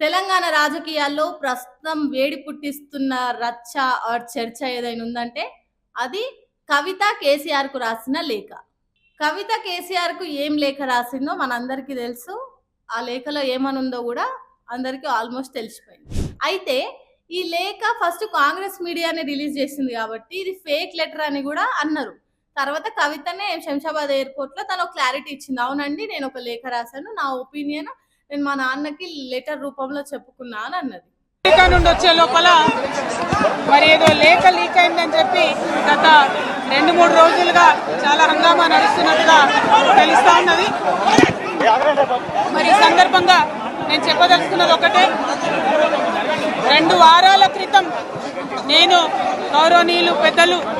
తెలంగాణ రాజకీయాల్లో ప్రస్తుతం వేడి పుట్టిస్తున్న రచ్చ ఆర్ చర్చ ఏదైనా ఉందంటే అది కవిత కేసీఆర్కు రాసిన లేఖ. కవిత కేసీఆర్కు ఏం లేఖ రాసిందో మనందరికీ తెలుసు. ఆ లేఖలో ఏమనుందో కూడా అందరికీ ఆల్మోస్ట్ తెలిసిపోయింది. అయితే ఈ లేఖ ఫస్ట్ కాంగ్రెస్ మీడియానే రిలీజ్ చేసింది కాబట్టి ఇది ఫేక్ లెటర్ అని కూడా అన్నారు. తర్వాత కవితనే శంషాబాద్ ఎయిర్పోర్ట్లో తను క్లారిటీ ఇచ్చింది. అవునండి నేను ఒక లేఖ రాశాను. నా ఒపీనియన్ నేను మా నాన్నకి లెటర్ రూపంలో చెప్పుకున్నా అని అన్నది. అమెరికా నుండి వచ్చే లోపల మరి ఏదో లేఖ లీక్ అయిందని చెప్పి గత రెండు మూడు రోజులుగా చాలా హంగామా నడుస్తున్నట్టుగా తెలుస్తా ఉన్నది. మరి ఈ సందర్భంగా నేను చెప్పదలుచుకున్నది ఒకటే. రెండు వారాల క్రితం నేను గౌరవనీయులు పెద్దలు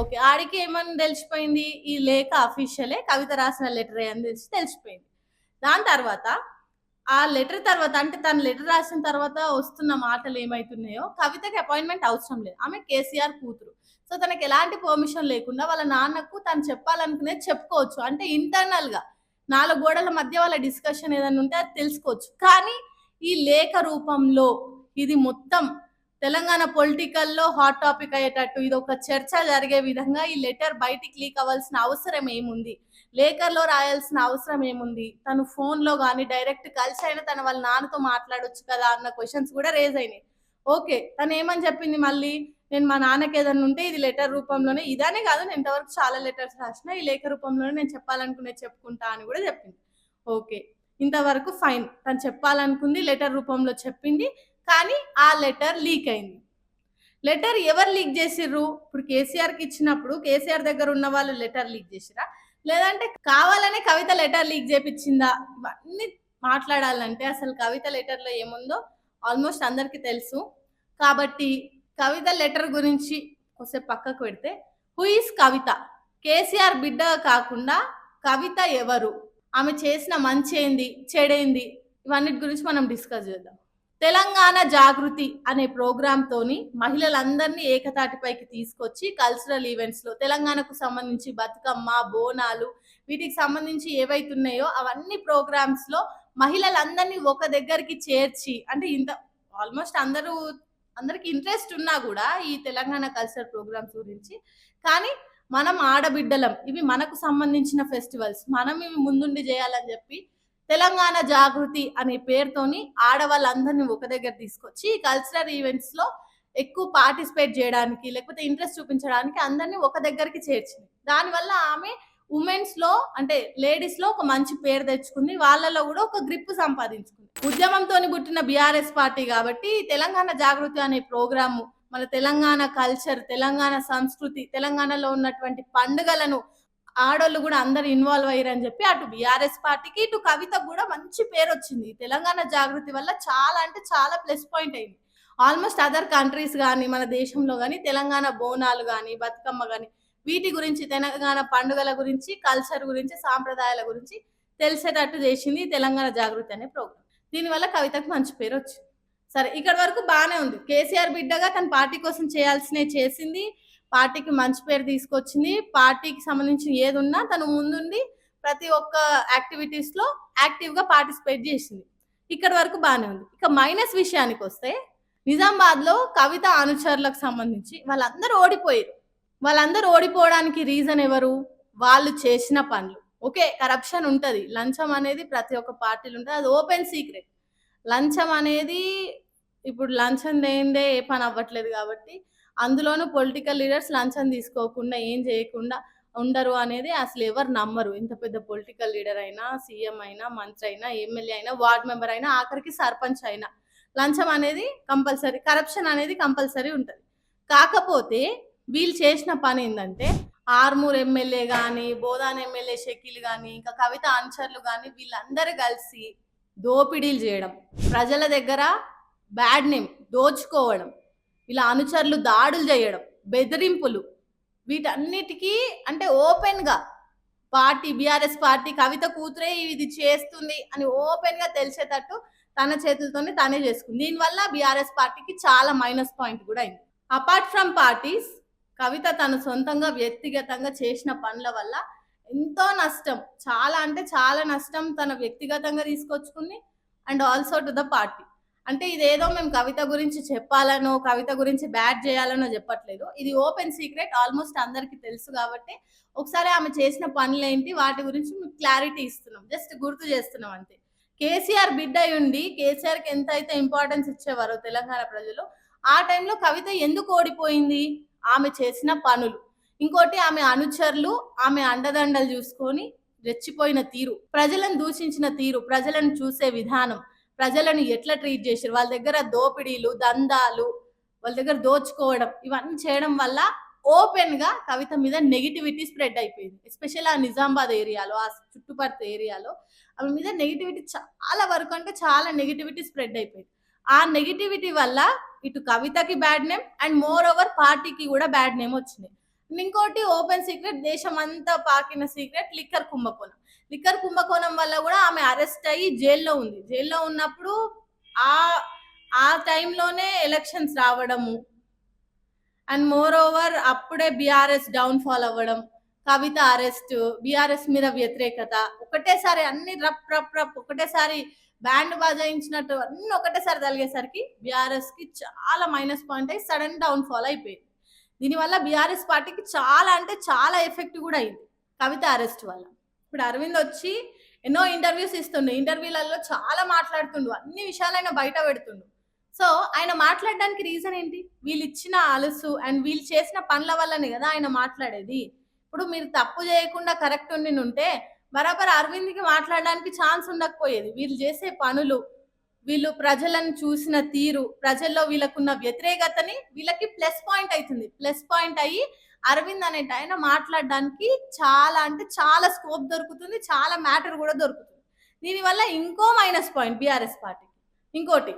ఓకే ఆడికి ఏమని తెలిసిపోయింది? ఈ లేఖ అఫీషియలే కవిత రాసిన లెటర్ అని తెలిసి తెలిసిపోయింది. దాని తర్వాత ఆ లెటర్ తర్వాత అంటే తను లెటర్ రాసిన తర్వాత వస్తున్న మాటలు ఏమైతున్నాయో కవితకి అపాయింట్మెంట్ అవసరం లేదు. ఆమె కేసీఆర్ కూతురు. సో తనకి ఎలాంటి పర్మిషన్ లేకుండా వాళ్ళ నాన్నకు తను చెప్పాలనుకునేది చెప్పుకోవచ్చు. అంటే ఇంటర్నల్గా నాలుగు గోడల మధ్య వాళ్ళ డిస్కషన్ ఏదైనా ఉంటే అది తెలుసుకోవచ్చు. కానీ ఈ లేఖ రూపంలో ఇది మొత్తం తెలంగాణ పొలిటికల్లో హాట్ టాపిక్ అయ్యేటట్టు ఇది ఒక చర్చ జరిగే విధంగా ఈ లెటర్ బయటికి లీక్ అవ్వాల్సిన అవసరం ఏముంది? లేఖర్లో రాయాల్సిన అవసరం ఏముంది? తను ఫోన్లో కానీ డైరెక్ట్ కలిసి అయినా తన వాళ్ళ నాన్నతో మాట్లాడొచ్చు కదా అన్న క్వశ్చన్స్ కూడా రేజ్ అయినాయి. ఓకే తను ఏమని చెప్పింది మళ్ళీ? నేను మా నాన్నకి ఏదైనా ఉంటే ఇది లెటర్ రూపంలోనే ఇదనే కాదు నేను ఇంతవరకు చాలా లెటర్స్ రాసిన ఈ లేఖ రూపంలోనే నేను చెప్పాలనుకునే చెప్పుకుంటా అని కూడా చెప్పింది. ఓకే ఇంతవరకు ఫైన్ తను చెప్పాలనుకుంది లెటర్ రూపంలో చెప్పింది. కానీ ఆ లెటర్ లీక్ అయింది. లెటర్ ఎవరు లీక్ చేసిర్రు? ఇప్పుడు కేసీఆర్కి ఇచ్చినప్పుడు కేసీఆర్ దగ్గర ఉన్న వాళ్ళు లెటర్ లీక్ చేసిరా? లేదంటే కావాలనే కవిత లెటర్ లీక్ చేపించిందా ఇవన్నీ మాట్లాడాలంటే అసలు కవిత లెటర్లో ఏముందో ఆల్మోస్ట్ అందరికీ తెలుసు. కాబట్టి కవిత లెటర్ గురించి కొంచెం పక్కకు పెడితే హుయిస్ కవిత? కేసీఆర్ బిడ్డ కాకుండా కవిత ఎవరు? ఆమె చేసిన మంచి ఏంది? చెడేంది? ఇవన్నిటి గురించి మనం డిస్కస్ చేద్దాం. తెలంగాణ జాగృతి అనే ప్రోగ్రామ్ తోని మహిళలందరినీ ఏకతాటిపైకి తీసుకొచ్చి కల్చరల్ ఈవెంట్స్లో తెలంగాణకు సంబంధించి బతుకమ్మ బోనాలు వీటికి సంబంధించి ఏవైతున్నాయో అవన్నీ ప్రోగ్రామ్స్లో మహిళలందరినీ ఒక దగ్గరికి చేర్చి అంటే ఇంత ఆల్మోస్ట్ అందరూ అందరికి ఇంట్రెస్ట్ ఉన్నా కూడా ఈ తెలంగాణ కల్చర్ ప్రోగ్రామ్స్ గురించి. కానీ మనం ఆడబిడ్డలం ఇవి మనకు సంబంధించిన ఫెస్టివల్స్ మనం ఇవి ముందుండి చేయాలని చెప్పి తెలంగాణ జాగృతి అనే పేరుతోని ఆడవాళ్ళందరినీ ఒక దగ్గర తీసుకొచ్చి ఈ కల్చరల్ ఈవెంట్స్లో ఎక్కువ పార్టిసిపేట్ చేయడానికి లేకపోతే ఇంట్రెస్ట్ చూపించడానికి అందరినీ ఒక దగ్గరికి చేర్చింది. దానివల్ల ఆమె ఉమెన్స్లో అంటే లేడీస్లో ఒక మంచి పేరు తెచ్చుకుంది. వాళ్ళలో కూడా ఒక గ్రిప్ సంపాదించుకుంది. ఉద్యమంతో పుట్టిన బీఆర్ఎస్ పార్టీ కాబట్టి తెలంగాణ జాగృతి అనే ప్రోగ్రాము మన తెలంగాణ కల్చర్ తెలంగాణ సంస్కృతి తెలంగాణలో ఉన్నటువంటి పండుగలను ఆడోళ్ళు కూడా అందరు ఇన్వాల్వ్ అయ్యారని చెప్పి అటు బీఆర్ఎస్ పార్టీకి ఇటు కవితకు కూడా మంచి పేరు వచ్చింది. తెలంగాణ జాగృతి వల్ల చాలా అంటే చాలా ప్లస్ పాయింట్ అయింది. ఆల్మోస్ట్ అదర్ కంట్రీస్ కానీ మన దేశంలో కానీ తెలంగాణ బోనాలు కానీ బతుకమ్మ కానీ వీటి గురించి తెలంగాణ పండుగల గురించి కల్చర్ గురించి సాంప్రదాయాల గురించి తెలిసేటట్టు చేసింది తెలంగాణ జాగృతి అనే ప్రోగ్రామ్. దీనివల్ల కవితకు మంచి పేరు వచ్చింది. సరే ఇక్కడ వరకు బాగానే ఉంది. కేసీఆర్ బిడ్డగా తన పార్టీ కోసం చేయాల్సినవి చేసింది. పార్టీకి మంచి పేరు తీసుకొచ్చింది. పార్టీకి సంబంధించిన ఏది ఉన్నా తను ముందుండి ప్రతి ఒక్క యాక్టివిటీస్లో యాక్టివ్గా పార్టిసిపేట్ చేసింది. ఇక్కడ వరకు బాగానే ఉంది. ఇక మైనస్ విషయానికి వస్తే నిజామాబాద్లో కవిత అనుచరులకు సంబంధించి వాళ్ళందరూ ఓడిపోయారు. వాళ్ళందరూ ఓడిపోవడానికి రీజన్ ఎవరు? వాళ్ళు చేసిన పనులు. ఓకే కరప్షన్ ఉంటుంది. లంచం అనేది ప్రతి ఒక్క పార్టీలు ఉంటుంది. అది ఓపెన్ సీక్రెట్. లంచం అనేది ఇప్పుడు లంచం లేనిదే ఏ పని అవ్వట్లేదు కాబట్టి అందులోనూ పొలిటికల్ లీడర్స్ లంచం తీసుకోకుండా ఏం చేయకుండా ఉండరు అనేది అసలు ఎవరు నమ్మరు. ఇంత పెద్ద పొలిటికల్ లీడర్ అయినా సీఎం అయినా మంత్రి అయినా ఎమ్మెల్యే అయినా వార్డ్ మెంబర్ అయినా ఆఖరికి సర్పంచ్ అయినా లంచం అనేది కంపల్సరీ కరప్షన్ అనేది కంపల్సరీ ఉంటుంది. కాకపోతే వీళ్ళు చేసిన పని ఏంటంటే ఆర్మూర్ ఎమ్మెల్యే కానీ బోధాన్ ఎమ్మెల్యే షకీల్ కానీ ఇంకా కవిత అంచర్లు కానీ వీళ్ళందరూ కలిసి దోపిడీలు చేయడం ప్రజల దగ్గర బ్యాడ్ నేమ్ దోచుకోవడం ఇలా అనుచరులు దాడులు చేయడం బెదిరింపులు. వీటన్నిటికీ అంటే ఓపెన్గా పార్టీ బీఆర్ఎస్ పార్టీ కవిత కూతురే ఇది చేస్తుంది అని ఓపెన్గా తెలిసేటట్టు తన చేతులతోనే తానే చేసుకుంది. దీనివల్ల బీఆర్ఎస్ పార్టీకి చాలా మైనస్ పాయింట్ కూడా అయింది. అపార్ట్ ఫ్రమ్ పార్టీస్ కవిత తన సొంతంగా వ్యక్తిగతంగా చేసిన పనుల వల్ల ఎంతో నష్టం చాలా అంటే చాలా నష్టం తన వ్యక్తిగతంగా తీసుకొచ్చుకుంది. And also to the party. అంటే ఇదేదో మేము కవిత గురించి చెప్పాలనో కవిత గురించి బ్యాడ్ చేయాలనో చెప్పట్లేదు. ఇది ఓపెన్ సీక్రెట్ ఆల్మోస్ట్ అందరికి తెలుసు కాబట్టి ఒకసారి ఆమె చేసిన పనులు ఏంటి వాటి గురించి మీకు క్లారిటీ ఇస్తున్నాం. జస్ట్ గుర్తు చేస్తున్నాం అంతే. కేసీఆర్ బిడ్డ అయి ఉండి కేసీఆర్కి ఎంత అయితే ఇంపార్టెన్స్ ఇచ్చేవారో తెలంగాణ ప్రజలు ఆ టైంలో కవిత ఎందుకు ఓడిపోయింది? ఆమె చేసిన పనులు. ఇంకోటి ఆమె అనుచరులు ఆమె అండదండలు చూసుకొని రెచ్చిపోయిన తీరు. ప్రజలను దూషించిన తీరు ప్రజలను చూసే విధానం. ప్రజలను ఎట్లా ట్రీట్ చేశారు వాళ్ళ దగ్గర దోపిడీలు దందాలు వాళ్ళ దగ్గర దోచుకోవడం ఇవన్నీ చేయడం వల్ల ఓపెన్గా కవిత మీద నెగిటివిటీ స్ప్రెడ్ అయిపోయింది. ఎస్పెషల్ ఆ నిజామాబాద్ ఏరియాలో ఆ చుట్టుపక్కల ఏరియాలో ఆమె మీద నెగిటివిటీ చాలా వరకు అంటే చాలా నెగిటివిటీ స్ప్రెడ్ అయిపోయింది. ఆ నెగిటివిటీ వల్ల ఇటు కవితకి bad name and more over పార్టీకి కూడా బ్యాడ్ నేమ్ వచ్చింది. ఇంకోటి ఓపెన్ సీక్రెట్ దేశం అంతా పాకిన సీక్రెట్ లిక్కర్ కుంభకోణం. లిక్కర్ కుంభకోణం వల్ల కూడా ఆమె అరెస్ట్ అయ్యి జైల్లో ఉంది. జైల్లో ఉన్నప్పుడు ఆ ఆ టైంలోనే ఎలక్షన్స్ రావడము. అండ్ మోర్ ఓవర్ అప్పుడే బీఆర్ఎస్ డౌన్ ఫాల్ అవ్వడం కవిత అరెస్ట్ బీఆర్ఎస్ మీద వ్యతిరేకత. ఒకటేసారి అన్ని రప్ రప్ రప్ ఒకటేసారి బ్యాండ్ బాజాయించినట్టు అన్ని ఒకటేసారి తలిగేసరికి బీఆర్ఎస్కి చాలా మైనస్ పాయింట్ అయ్యి సడన్ డౌన్ ఫాల్ అయిపోయింది. దీనివల్ల బీఆర్ఎస్ పార్టీకి చాలా అంటే చాలా ఎఫెక్ట్ కూడా అయింది కవిత అరెస్ట్ వల్ల. ఇప్పుడు అరవింద్ వచ్చి ఎన్నో ఇంటర్వ్యూస్ ఇస్తుండు. ఇంటర్వ్యూలలో చాలా మాట్లాడుతుండు. అన్ని విషయాలైనా బయట పెడుతుండు. సో ఆయన మాట్లాడడానికి రీజన్ ఏంటి? వీళ్ళు ఇచ్చిన అలసు అండ్ వీళ్ళు చేసిన పనుల వల్లనే కదా ఆయన మాట్లాడేది. ఇప్పుడు మీరు తప్పు చేయకుండా కరెక్ట్ ఉండి ఉంటే బరాబర్ అరవింద్కి మాట్లాడడానికి ఛాన్స్ ఉండకపోయేది. వీళ్ళు చేసే పనులు వీళ్ళు ప్రజలను చూసిన తీరు ప్రజల్లో వీళ్ళకున్న వ్యతిరేకతని వీళ్ళకి ప్లస్ పాయింట్ అవుతుంది. ప్లస్ పాయింట్ అయ్యి అరవింద్ అనేట ఆయన మాట్లాడడానికి చాలా అంటే చాలా స్కోప్ దొరుకుతుంది చాలా మ్యాటర్ కూడా దొరుకుతుంది. దీనివల్ల ఇంకో మైనస్ పాయింట్ బీఆర్ఎస్ పార్టీకి. ఇంకోటి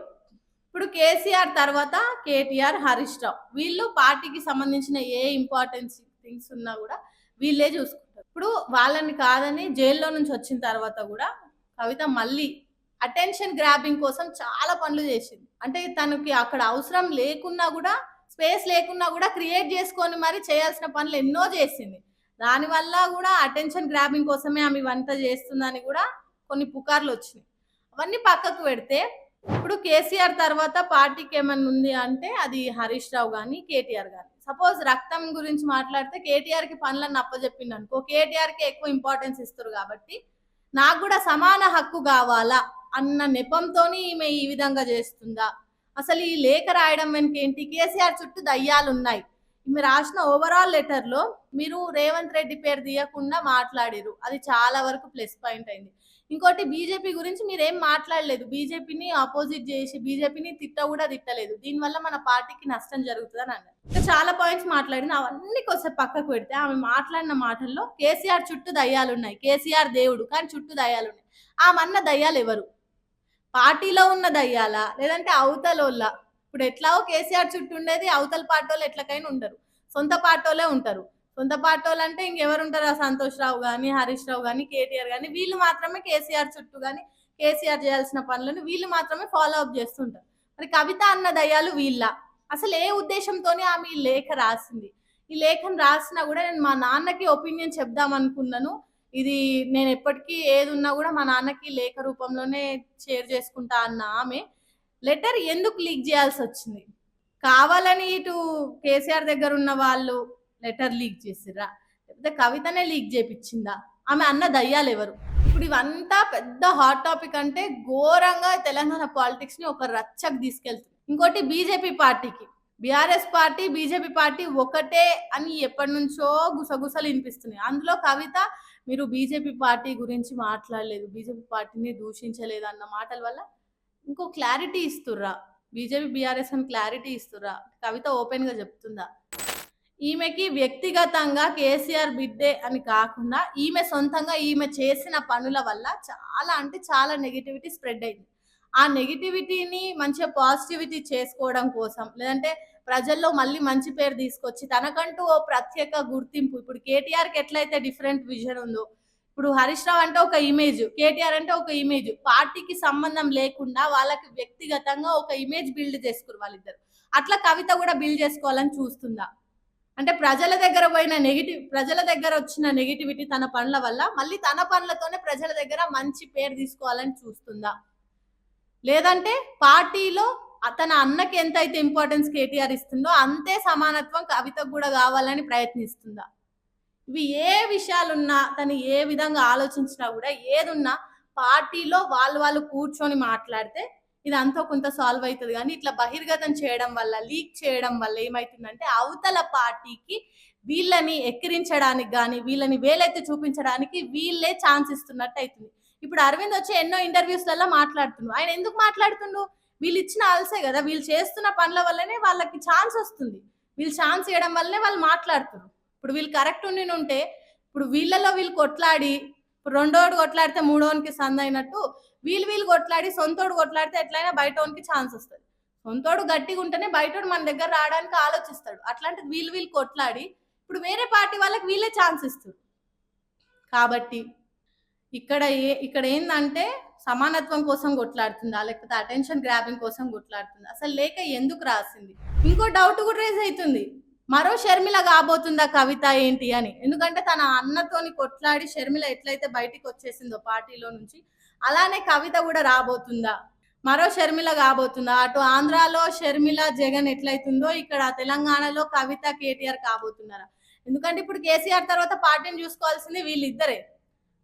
ఇప్పుడు కేసీఆర్ తర్వాత కేటీఆర్ హరీష్ రావు. వీళ్ళు పార్టీకి సంబంధించిన ఏ ఇంపార్టెన్స్ థింగ్స్ ఉన్నా కూడా వీళ్ళే చూసుకుంటారు. ఇప్పుడు వాళ్ళని కాదని జైల్లో నుంచి వచ్చిన తర్వాత కూడా కవిత మళ్ళీ అటెన్షన్ గ్రాబింగ్ కోసం చాలా పనులు చేసింది. అంటే తనకి అక్కడ అవసరం లేకున్నా కూడా స్పేస్ లేకున్నా కూడా క్రియేట్ చేసుకొని మరి చేయాల్సిన పనులు ఎన్నో చేసింది. దానివల్ల కూడా అటెన్షన్ గ్రాబింగ్ కోసమే ఆమె వంట చేస్తుందని కూడా కొన్ని పుకార్లు వచ్చినాయి. అవన్నీ పక్కకు పెడితే ఇప్పుడు కేసీఆర్ తర్వాత పార్టీకి ఏమన్నా ఉంది అంటే అది హరీష్ రావు కానీ కేటీఆర్ కానీ సపోజ్ రక్తం గురించి మాట్లాడితే కేటీఆర్కి పనులను అప్పచెప్పింది అనుకో కేటీఆర్కి ఎక్కువ ఇంపార్టెన్స్ ఇస్తారు కాబట్టి నాకు కూడా సమాన హక్కు కావాలా అన్న నెపంతో ఈమె ఈ విధంగా చేస్తుందా? అసలు ఈ లేఖ రాయడం వెనక ఏంటి? కేసీఆర్ చుట్టూ దయ్యాలు ఉన్నాయి మీరు రాసిన ఓవరాల్ లెటర్లో మీరు రేవంత్ రెడ్డి పేరు తీయకుండా మాట్లాడారు అది చాలా వరకు ప్లస్ పాయింట్ అయింది. ఇంకోటి బీజేపీ గురించి మీరేం మాట్లాడలేదు. బీజేపీని ఆపోజిట్ చేసి బీజేపీని తిట్ట కూడా తిట్టలేదు. దీనివల్ల మన పార్టీకి నష్టం జరుగుతుంది అని అన్నారు. ఇంకా చాలా పాయింట్స్ మాట్లాడింది అవన్నీ కొంచెం పక్కకు పెడితే ఆమె మాట్లాడిన మాటల్లో కేసీఆర్ చుట్టూ దయ్యాలు ఉన్నాయి కేసీఆర్ దేవుడు కానీ చుట్టూ దయ్యాలు ఉన్నాయి ఆమె అన్న దయ్యాలు ఎవరు? పార్టీలో ఉన్న దయ్యాల లేదంటే అవతలోళ్ళ. ఇప్పుడు ఎట్లాగో కేసీఆర్ చుట్టూ ఉండేది అవతల పార్టీలు ఎట్లకైనా ఉండరు. సొంత పార్టీలే ఉంటారు. సొంత పార్టీలు అంటే ఇంకెవరు ఉంటారు ఆ సంతోష్ రావు కానీ హరీష్ రావు కానీ కేటీఆర్ కానీ వీళ్ళు మాత్రమే కేసీఆర్ చుట్టూ కానీ కేసీఆర్ చేయాల్సిన పనులను వీళ్ళు మాత్రమే ఫాలో అప్ చేస్తుంటారు. మరి కవిత అన్న దయ్యాలు వీళ్ళ. అసలు ఏ ఉద్దేశంతోనే ఆమె ఈ లేఖ రాసింది? ఈ లేఖను రాసినా కూడా నేను మా నాన్నకి ఒపీనియన్ చెప్దాం అనుకున్నాను ఇది నేను ఎప్పటికీ ఏది ఉన్నా కూడా మా నాన్నకి లేఖ రూపంలోనే షేర్ చేసుకుంటా అన్న ఆమె. లెటర్ ఎందుకు లీక్ చేయాల్సి వచ్చింది? కావాలని ఇటు కేసీఆర్ దగ్గర ఉన్న వాళ్ళు లెటర్ లీక్ చేసిర్రా? లేకపోతే కవితనే లీక్ చేపించిందా ఆమె అన్న దయ్యాలు ఎవరు? ఇప్పుడు ఇవంతా పెద్ద హాట్ టాపిక్ అంటే ఘోరంగా తెలంగాణ పాలిటిక్స్ని ఒక రచ్చకు తీసుకెళ్తుంది. ఇంకోటి బీజేపీ పార్టీకి. బీఆర్ఎస్ పార్టీ బీజేపీ పార్టీ ఒకటే అని ఎప్పటి నుంచో గుసగుసలు వినిపిస్తున్నాయి. అందులో కవిత మీరు బీజేపీ పార్టీ గురించి మాట్లాడలేదు బీజేపీ పార్టీని దూషించలేదు అన్న మాటల వల్ల ఇంకో క్లారిటీ ఇస్తుర్రా. బీజేపీ బీఆర్ఎస్ అని క్లారిటీ ఇస్తుర్రా. కవిత ఓపెన్గా చెప్తుందా? ఈమెకి వ్యక్తిగతంగా కేసీఆర్ బిడ్డే అని కాకుండా ఈమె సొంతంగా ఈమె చేసిన పనుల వల్ల చాలా అంటే చాలా నెగిటివిటీ స్ప్రెడ్ అయింది. ఆ నెగిటివిటీని మంచిగా పాజిటివిటీ చేసుకోవడం కోసం. లేదంటే ప్రజల్లో మళ్ళీ మంచి పేరు తీసుకొచ్చి తనకంటూ ఓ ప్రత్యేక గుర్తింపు. ఇప్పుడు కేటీఆర్కి ఎట్లయితే డిఫరెంట్ విజన్ ఉందో ఇప్పుడు హరీష్ రావు అంటే ఒక ఇమేజ్ కేటీఆర్ అంటే ఒక ఇమేజ్ పార్టీకి సంబంధం లేకుండా వాళ్ళకి వ్యక్తిగతంగా ఒక ఇమేజ్ బిల్డ్ చేసుకురు వాళ్ళిద్దరు. అట్లా కవిత కూడా బిల్డ్ చేసుకోవాలని చూస్తుందా? అంటే ప్రజల దగ్గర పోయిన నెగిటివ్ ప్రజల దగ్గర వచ్చిన నెగిటివిటీ తన పనుల వల్ల మళ్ళీ తన పనులతోనే ప్రజల దగ్గర మంచి పేరు తీసుకోవాలని చూస్తుందా? లేదంటే పార్టీలో తన అన్నకి ఎంత అయితే ఇంపార్టెన్స్ కేటీఆర్ ఇస్తుందో అంతే సమానత్వం కవితకు కూడా కావాలని ప్రయత్నిస్తుందా? ఇవి ఏ విషయాలున్నా తను ఏ విధంగా ఆలోచించినా కూడా ఏదున్నా పార్టీలో వాళ్ళు వాళ్ళు కూర్చొని మాట్లాడితే ఇది అంతా కొంత సాల్వ్ అవుతుంది. కానీ ఇట్లా బహిర్గతం చేయడం వల్ల లీక్ చేయడం వల్ల ఏమవుతుందంటే అవతల పార్టీకి వీళ్ళని ఎక్కిరించడానికి కానీ వీళ్ళని వేలైతే చూపించడానికి వీళ్ళే ఛాన్స్ ఇస్తున్నట్టు అవుతుంది. ఇప్పుడు అరవింద్ వచ్చి ఎన్నో ఇంటర్వ్యూస్లలో మాట్లాడుతుండు. ఆయన ఎందుకు మాట్లాడుతుండు? వీళ్ళు ఇచ్చిన ఆల్సే కదా. వీళ్ళు చేస్తున్న పనుల వల్లనే వాళ్ళకి ఛాన్స్ వస్తుంది. వీళ్ళు ఛాన్స్ ఇవ్వడం వల్లనే వాళ్ళు మాట్లాడుతున్నారు ఇప్పుడు వీళ్ళు కరెక్ట్ ఉండి ఉంటే ఇప్పుడు వీళ్ళలో వీళ్ళు కొట్లాడి ఇప్పుడు రెండోడు కొట్లాడితే మూడోనికి సంద అయినట్టు వీళ్ళు వీళ్ళు కొట్లాడి సొంతోడు కొట్లాడితే ఎట్లయినా బయటోనికి ఛాన్స్ వస్తుంది. సొంతోడు గట్టిగా ఉంటేనే బయటోడు మన దగ్గర రావడానికి ఆలోచిస్తాడు. అట్లాంటిది వీళ్ళు వీళ్ళు కొట్లాడి ఇప్పుడు వేరే పార్టీ వాళ్ళకి వీళ్ళే ఛాన్స్ ఇస్తారు. కాబట్టి ఇక్కడ ఏ ఇక్కడ ఏంటంటే సమానత్వం కోసం కొట్లాడుతుందా లేకపోతే అటెన్షన్ గ్రాబింగ్ కోసం కొట్లాడుతుందా? అసలు లేక ఎందుకు రాసింది? ఇంకో డౌట్ కూడా రేజ్ అవుతుంది. మరో షర్మిల కాబోతుందా కవిత ఏంటి అని. ఎందుకంటే తన అన్నతోని కొట్లాడి షర్మిల ఎట్లయితే బయటికి వచ్చేసిందో పార్టీలో నుంచి అలానే కవిత కూడా రాబోతుందా? మరో షర్మిల కాబోతుందా? అటు ఆంధ్రాలో షర్మిల జగన్ ఎట్లయితుందో ఇక్కడ తెలంగాణలో కవిత కేటీఆర్ కాబోతున్నారా? ఎందుకంటే ఇప్పుడు కేసీఆర్ తర్వాత పార్టీని చూసుకోవాల్సింది వీళ్ళిద్దరే.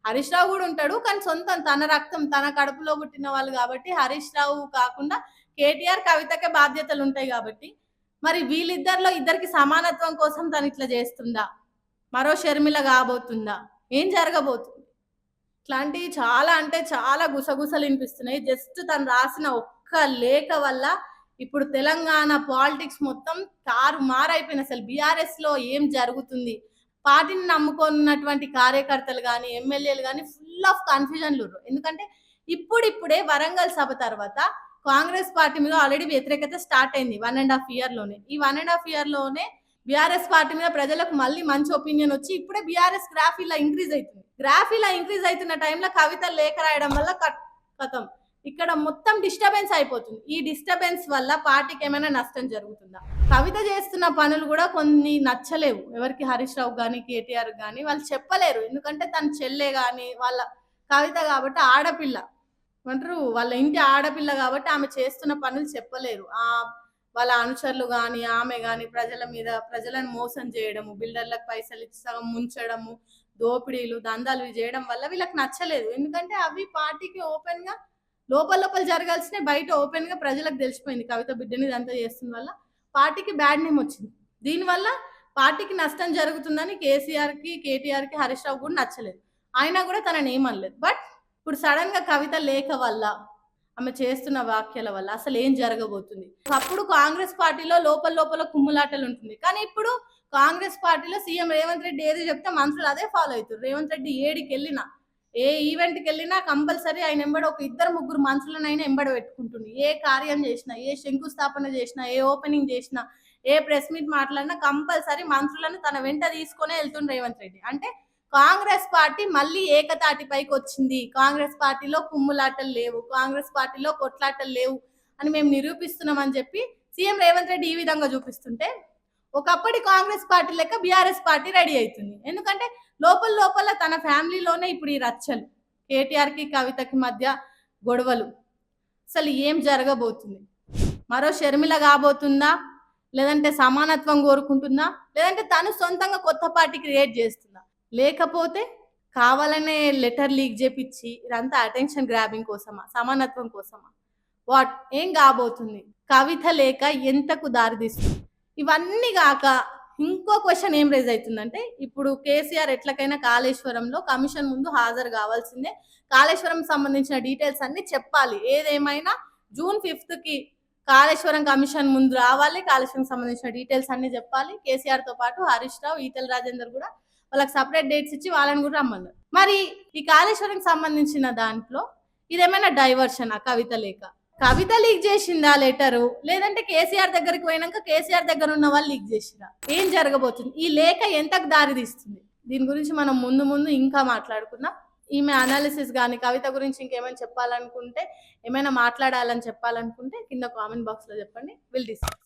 హరీష్ రావు కూడా ఉంటాడు కానీ సొంతం తన రక్తం తన కడుపులో పుట్టిన వాళ్ళు కాబట్టి హరీష్ రావు కాకుండా కేటీఆర్ కవితకే బాధ్యతలు ఉంటాయి కాబట్టి. మరి వీళ్ళిద్దరిలో ఇద్దరికి సమానత్వం కోసం తను ఇట్లా చేస్తుందా? మరో షర్మిల కాబోతుందా? ఏం జరగబోతుంది? ఇట్లాంటివి చాలా అంటే చాలా గుసగుసలు వినిపిస్తున్నాయి. జస్ట్ తను రాసిన ఒక్క లేఖ వల్ల ఇప్పుడు తెలంగాణ పాలిటిక్స్ మొత్తం తారు మారైపోయింది అసలు బీఆర్ఎస్లో ఏం జరుగుతుంది? పార్టీని నమ్ముకున్నటువంటి కార్యకర్తలు కానీ ఎమ్మెల్యేలు కానీ ఫుల్ ఆఫ్ కన్ఫ్యూజన్లు ఎందుకంటే ఇప్పుడిప్పుడే వరంగల్ సభ తర్వాత కాంగ్రెస్ పార్టీ మీద ఆల్రెడీ వ్యతిరేకత స్టార్ట్ అయింది వన్ అండ్ హాఫ్ ఇయర్లోనే. ఈ వన్ అండ్ హాఫ్ ఇయర్లోనే బీఆర్ఎస్ పార్టీ మీద ప్రజలకు మళ్ళీ మంచి ఒపీనియన్ వచ్చి ఇప్పుడే బీఆర్ఎస్ గ్రాఫ్ ఇలా ఇంక్రీజ్ అవుతుంది గ్రాఫ్ ఇలా ఇంక్రీజ్ అవుతున్న టైంలో కవిత లేఖ రాయడం వల్ల కట్- కథం ఇక్కడ మొత్తం డిస్టర్బెన్స్ అయిపోతుంది. ఈ డిస్టర్బెన్స్ వల్ల పార్టీకి ఏమైనా నష్టం జరుగుతుందా? కవిత చేస్తున్న పనులు కూడా కొన్ని నచ్చలేవు. ఎవరికి హరీష్ రావు కానీ కేటీఆర్ కానీ వాళ్ళు చెప్పలేరు. ఎందుకంటే తన చెల్లె కానీ వాళ్ళ కవిత కాబట్టి ఆడపిల్ల. అంటారు వాళ్ళ ఇంటి ఆడపిల్ల కాబట్టి ఆమె చేస్తున్న పనులు చెప్పలేరు. ఆ వాళ్ళ అనుచరులు కానీ ఆమె కానీ ప్రజల మీద ప్రజలను మోసం చేయడము బిల్డర్లకు పైసలు ఇచ్చి సగం ముంచడము దోపిడీలు దందాలు ఇవి చేయడం వల్ల వీళ్ళకి నచ్చలేదు. ఎందుకంటే అవి పార్టీకి ఓపెన్గా లోపల లోపల జరగాల్సిన బయట ఓపెన్గా ప్రజలకు తెలిసిపోయింది. కవిత బిడ్డని ఇదంతా చేస్తున్న వల్ల పార్టీకి బ్యాడ్ నేమ్ వచ్చింది. దీనివల్ల పార్టీకి నష్టం జరుగుతుందని కేసీఆర్కి కేటీఆర్కి హరీష్ రావు కూడా నచ్చలేదు. అయినా కూడా తనని ఏమనలేదు బట్ ఇప్పుడు సడన్గా కవిత లేఖ వల్ల ఆమె చేస్తున్న వ్యాఖ్యల వల్ల అసలు ఏం జరగబోతుంది? అప్పుడు కాంగ్రెస్ పార్టీలో లోపల లోపల కుమ్ములాటలు ఉంటుంది. కానీ ఇప్పుడు కాంగ్రెస్ పార్టీలో సీఎం రేవంత్ రెడ్డి ఏది చెప్తే మనుషులు అదే ఫాలో అవుతారు. రేవంత్ రెడ్డి ఏడికి వెళ్ళినా ఏ ఈవెంట్కి వెళ్ళినా కంపల్సరీ ఆయన ఎంబడ ఒక ఇద్దరు ముగ్గురు మనుషులనైనా ఎంబడ పెట్టుకుంటుంది ఏ కార్యం చేసినా ఏ శంకుస్థాపన చేసినా ఏ ఓపెనింగ్ చేసినా ఏ ప్రెస్ మీట్ మాట్లాడినా కంపల్సరీ మంత్రులను తన వెంట తీసుకునే వెళ్తుండ్రు రేవంత్ రెడ్డి. అంటే కాంగ్రెస్ పార్టీ మళ్ళీ ఏకతాటిపైకి వచ్చింది. కాంగ్రెస్ పార్టీలో కుమ్ములాటలు లేవు కాంగ్రెస్ పార్టీలో కొట్లాటలు లేవు అని మేము నిరూపిస్తున్నామని చెప్పి సీఎం రేవంత్ రెడ్డి ఈ విధంగా చూపిస్తుంటే ఒకప్పటి కాంగ్రెస్ పార్టీ లెక్క బీఆర్ఎస్ పార్టీ రెడీ అవుతుంది ఎందుకంటే లోపల లోపల తన ఫ్యామిలీలోనే ఇప్పుడు ఈ రచ్చలు. కేటీఆర్కి కవితకి మధ్య గొడవలు. అసలు ఏం జరగబోతుంది? మరో షర్మిల కాబోతుందా? లేదంటే సమానత్వం కోరుకుంటుందా? లేదంటే తను సొంతంగా కొత్త పార్టీ క్రియేట్ చేస్తుందా? లేకపోతే కావాలనే లెటర్ లీక్ చేపించి ఇదంతా అటెన్షన్ గ్రాబింగ్ కోసమా? సమానత్వం కోసమా? వాట్? ఏం కాబోతుంది? కవిత లేక ఎంతకు దారితీస్తుంది ఇవన్నీ కాక ఇంకో క్వశ్చన్ ఏం రేజ్ అవుతుందంటే ఇప్పుడు కేసీఆర్ ఎట్లకైనా కాళేశ్వరంలో కమిషన్ ముందు హాజరు కావాల్సిందే. కాళేశ్వరం సంబంధించిన డీటెయిల్స్ అన్ని చెప్పాలి. ఏదేమైనా జూన్ ఫిఫ్త్కి కాళేశ్వరం కమిషన్ ముందు రావాలి. కాళేశ్వరం సంబంధించిన డీటెయిల్స్ అన్ని చెప్పాలి. కేసీఆర్తో పాటు హరీష్ రావు ఈటెల రాజేందర్ కూడా వాళ్ళకి సపరేట్ డేట్స్ ఇచ్చి వాళ్ళని కూడా రమ్మన్నారు. మరి ఈ కాళేశ్వరం సంబంధించిన దాంట్లో ఇదేమైనా డైవర్షన్ ఆ కవిత లేక కవిత లీక్ చేసిందా లెటరు? లేదంటే కేసీఆర్ దగ్గరికి పోయినాక కేసీఆర్ దగ్గర ఉన్న వాళ్ళు లీక్ చేసిరా? ఏం జరగబోతుంది? ఈ లేఖ ఎంతకు దారి తీస్తుంది? దీని గురించి మనం ముందు ముందు ఇంకా మాట్లాడుకుందాం. ఈమె అనాలిసిస్ కానీ కవిత గురించి ఇంకేమైనా చెప్పాలనుకుంటే ఏమైనా మాట్లాడాలని చెప్పాలనుకుంటే కింద కామెంట్ బాక్స్లో చెప్పండి. Will discuss